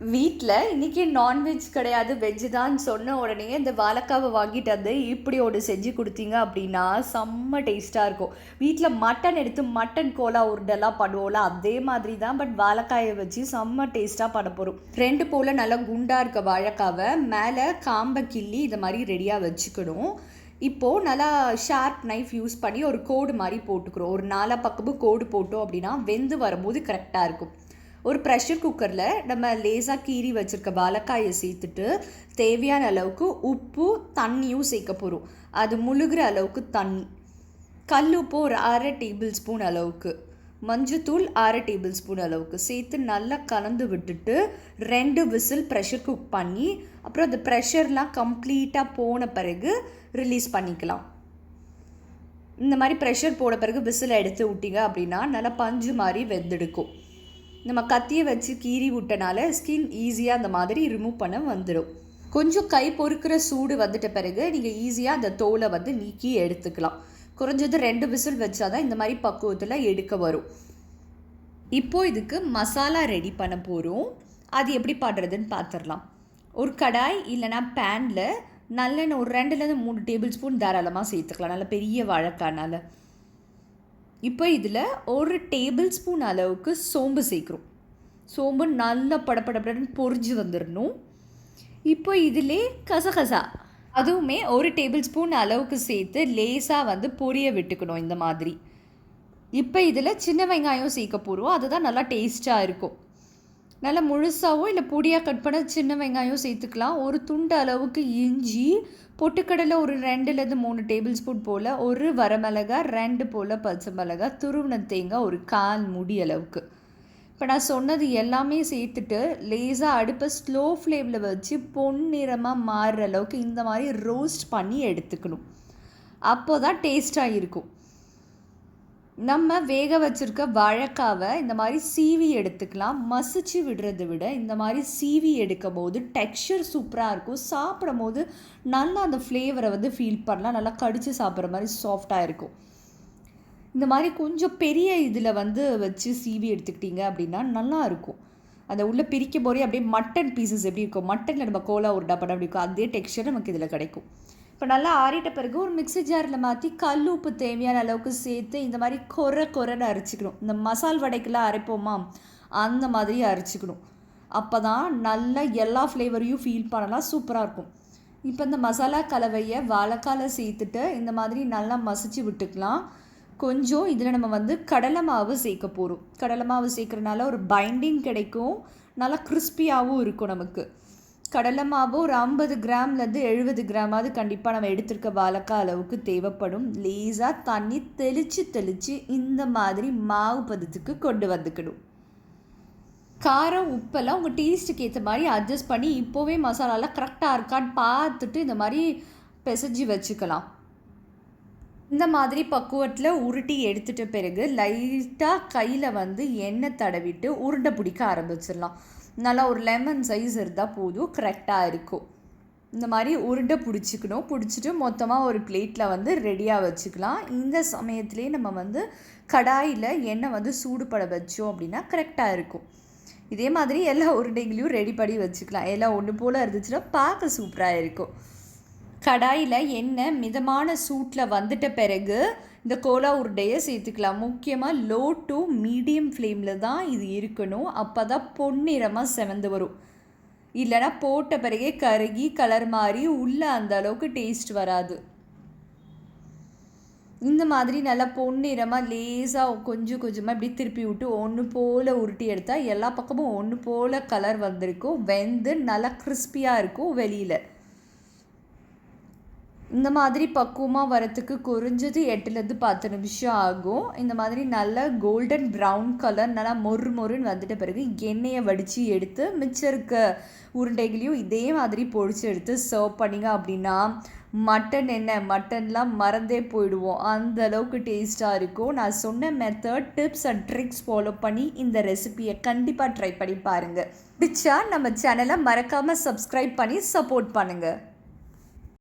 வீட்டில் இன்றைக்கி நான்வெஜ் கிடையாது வெஜ்ஜு தான் சொன்ன உடனே இந்த வாழைக்காவை வாங்கிட்டு வந்து இப்படி ஒன்று செஞ்சு கொடுத்தீங்க அப்படின்னா செம்ம டேஸ்ட்டாக இருக்கும். வீட்டில் மட்டன் எடுத்து மட்டன் கோலா உருண்டெல்லாம் பண்ணுவோம்ல அதே மாதிரி தான் பட் வாழைக்காயை வச்சு செம்ம டேஸ்ட்டாக பண்ண போகிறோம் ரெண்டு போல் நல்லா குண்டாக இருக்க வாழைக்காவை மேலே காம்பை கிள்ளி இதை மாதிரி ரெடியாக வச்சுக்கணும். இப்போது நல்லா ஷார்ப் நைஃப் யூஸ் பண்ணி ஒரு கோடு மாதிரி போட்டுக்கிறோம். ஒரு நாலா பக்கமும் கோடு போட்டோம் அப்படின்னா வெந்து வரும்போது கரெக்டாக இருக்கும். ஒரு ப்ரெஷர் குக்கரில் நம்ம லேசாக கீறி வச்சுருக்க வாழைக்காயை சேர்த்துட்டு தேவையான அளவுக்கு உப்பு தண்ணியும் சேர்க்க போகிறோம் அது முழுகிற அளவுக்கு தண்ணி. கல் உப்பு ஒரு அரை டேபிள் ஸ்பூன் அளவுக்கு. மஞ்சத்தூள் அரை டேபிள் ஸ்பூன் அளவுக்கு. சேர்த்து நல்லா கலந்து விட்டுட்டு ரெண்டு விசில் ப்ரெஷர் குக் பண்ணி அப்புறம் அந்த ப்ரெஷர்லாம் கம்ப்ளீட்டாக போன பிறகு ரிலீஸ் பண்ணிக்கலாம். இந்த மாதிரி ப்ரெஷர் போன பிறகு விசில் எடுத்து விட்டீங்க அப்படின்னா நல்லா பஞ்சு மாதிரி வெந்தெடுக்கும். நம்ம கத்தியை வச்சு கீறி விட்டனால ஸ்கின் ஈஸியாக அந்த மாதிரி ரிமூவ் பண்ண வந்துடும் கொஞ்சம் கை பொறுக்கிற சூடு வந்துட்ட பிறகு நீங்கள் ஈஸியாக அந்த தோலை வந்து நீக்கி எடுத்துக்கலாம். குறைஞ்சது ரெண்டு விசில் வச்சாதான் இந்த மாதிரி பக்குவத்தில் எடுக்க வரும். இப்போ இதுக்கு மசாலா ரெடி பண்ண போகிறோம் அது எப்படி பண்ணுறதுன்னு பார்த்துடலாம் ஒரு கடாய் இல்லைனா பேனில் நல்லெண்ணெய் ஒரு ரெண்டுலேருந்து மூணு டேபிள் ஸ்பூன் தாராளமாக சேர்த்துக்கலாம். நல்ல பெரிய வாழைக்கானால் இப்போ இதில் ஒரு டேபிள் ஸ்பூன் அளவுக்கு சோம்பு சேர்க்குறோம். சோம்பு நல்லா படப்படப்படன்னு பொரிஞ்சு வந்துடணும் இப்போ இதிலே கசகசா அதுவுமே ஒரு டேபிள் ஸ்பூன் அளவுக்கு சேர்த்து லேசாக வந்து பொரிய விட்டுக்கணும் இந்த மாதிரி. இப்போ இதில் சின்ன வெங்காயம் சேர்க்க போகிறோம் அதுதான் நல்லா டேஸ்ட்டாக இருக்கும். நல்லா முழுசாகவோ இல்லை பொடியாக கட் பண்ண சின்ன வெங்காயம் சேர்த்துக்கலாம். ஒரு துண்டு அளவுக்கு இஞ்சி பொட்டுக்கடலை ஒரு ரெண்டுலேருந்து மூணு டேபிள் ஸ்பூன் போல் ஒரு வரமிளகா ரெண்டு போல் பச்சை மிளகா துருவின தேங்காய் ஒரு கால் முடி அளவுக்கு. இப்போ நான் சொன்னது எல்லாமே சேர்த்துட்டு லேசாக அடுப்பை ஸ்லோ ஃப்ளேமில் வச்சு பொன்னிறமாக மாறுற அளவுக்கு இந்த மாதிரி ரோஸ்ட் பண்ணி எடுத்துக்கணும். அப்போ தான் டேஸ்ட்டாக இருக்கும். நம்ம வேக வச்சுருக்க வாழைக்காவை இந்த மாதிரி சீவி எடுத்துக்கலாம். மசிச்சு விடுறதை விட இந்த மாதிரி சீவி எடுக்கும் போது டெக்ஸ்சர் சூப்பராக இருக்கும். சாப்பிடும் போது நல்லா அந்த ஃப்ளேவரை வந்து ஃபீல் பண்ணலாம். நல்லா கடித்து சாப்பிட்ற மாதிரி சாஃப்டாக இருக்கும். இந்த மாதிரி கொஞ்சம் பெரிய இதில் வந்து வச்சு சீவி எடுத்துக்கிட்டீங்க அப்படின்னா நல்லா இருக்கும். அந்த உள்ளே பிரிக்கும் போதே அப்படியே மட்டன் பீசஸ் எப்படி இருக்கும்? மட்டனில் நம்ம கோலா உருண்டா டப்பா அப்படி இருக்கும்? அதே டெக்ஸ்சர் நமக்கு இதில் கிடைக்கும். இப்போ நல்லா ஆறிட்ட பிறகு ஒரு மிக்ஸி ஜாரில் மாற்றி கல் உப்பு தேவையான அளவுக்கு சேர்த்து இந்த மாதிரி கொர கொரன்னு அரைச்சிக்கணும். இந்த மசால் வடைக்கெல்லாம் அரைப்போமா? அந்த மாதிரி அரைச்சிக்கணும். அப்போ தான் நல்லா எல்லா ஃப்ளேவரையும் ஃபீல் பண்ணலாம் சூப்பராக இருக்கும். இப்போ இந்த மசாலா கலவையை வாழைக்கால சேர்த்துட்டு இந்த மாதிரி நல்லா மசிச்சு விட்டுக்கலாம். கொஞ்சம் இதில் நம்ம வந்து கடலை மாவு சேர்க்க போகிறோம் கடலை மாவு சேர்க்குறனால ஒரு பைண்டிங் கிடைக்கும். நல்லா கிறிஸ்பியாகவும் இருக்கும் நமக்கு. கடலை ஒரு ஐம்பது கிராம்லேருந்து எழுபது கிராமாவது கண்டிப்பாக நம்ம எடுத்திருக்க வாழக்காய் அளவுக்கு தேவைப்படும். லேசாக தண்ணி தெளித்து தெளித்து இந்த மாதிரி மாவு பதத்துக்கு கொண்டு வந்துக்கணும். காரம் உப்பெல்லாம் உங்கள் டேஸ்ட்டுக்கு ஏற்ற மாதிரி அட்ஜஸ்ட் பண்ணி இப்போவே மசாலாலாம் கரெக்டாக இருக்கான்னு பார்த்துட்டு இந்த மாதிரி பிசைஞ்சு வச்சுக்கலாம். இந்த மாதிரி பக்குவத்தில் உருட்டி எடுத்துட்ட பிறகு லைட்டாக கையில் வந்து எண்ணெய் தடவிட்டு உருண்டை பிடிக்க ஆரம்பிச்சிடலாம். நல்லா ஒரு லெமன் சைஸ் இருந்தால் போதும் கரெக்டாக இருக்கும். இந்த மாதிரி உருண்டை பிடிச்சிக்கணும். பிடிச்சிட்டு மொத்தமாக ஒரு பிளேட்டில் வந்து ரெடியாக வச்சுக்கலாம். இந்த சமயத்துலேயே நம்ம வந்து கடாயில் எண்ணெய் வந்து சூடுபட வச்சோம் அப்படின்னா கரெக்டாக இருக்கும். இதே மாதிரி எல்லா உருண்டைங்களையும் ரெடி பண்ணி வச்சுக்கலாம். எல்லாம் ஒன்று போல் இருந்துச்சுன்னா பார்க்க சூப்பராக இருக்கும். கடாயில் எண்ணெய் மிதமான சூட்டில் வந்துட்ட பிறகு இந்த கோலா உருண்டையை சேர்த்துக்கலாம். முக்கியமாக லோ டு மீடியம் ஃப்ளேமில் தான் இது இருக்கணும். அப்போ தான் பொன்னிறமாக செவந்து வரும். இல்லைனா போட்ட பிறகே கருகி கலர் மாறி உள்ளே அந்த அளவுக்கு டேஸ்ட் வராது. இந்த மாதிரி நல்லா பொன்னிறமாக லேசாக கொஞ்சம் கொஞ்சமாக இப்படி திருப்பி விட்டு ஒன்று போல் உருட்டி எடுத்தால் எல்லா பக்கமும் ஒன்று போல் கலர் வந்திருக்கும். வெந்து நல்லா கிறிஸ்பியாக இருக்கும் வெளியில். இந்த மாதிரி பக்குவமாக வரத்துக்கு குறைஞ்சது எட்டுலேருந்து பத்து நிமிஷம் ஆகும். இந்த மாதிரி நல்லா கோல்டன் ப்ரௌன் கலர் நல்லா மொறு மொறுன்னு வந்துட்ட பிறகு எண்ணெயை வடித்து எடுத்து மிச்சம் இருக்க உருண்டைகளையும் இதே மாதிரி பொடிச்சு எடுத்து சர்வ் பண்ணிங்க அப்படின்னா மட்டன் என்ன? மட்டன்லாம் மறந்தே போயிடுவோம். அந்த அளவுக்கு டேஸ்ட்டாக இருக்கும். நான் சொன்ன method tips and tricks follow பண்ணி இந்த ரெசிபியை கண்டிப்பாக ட்ரை பண்ணி பாருங்கள் பிடிச்சா நம்ம சேனலை மறக்காமல் சப்ஸ்கிரைப் பண்ணி சப்போர்ட் பண்ணுங்கள்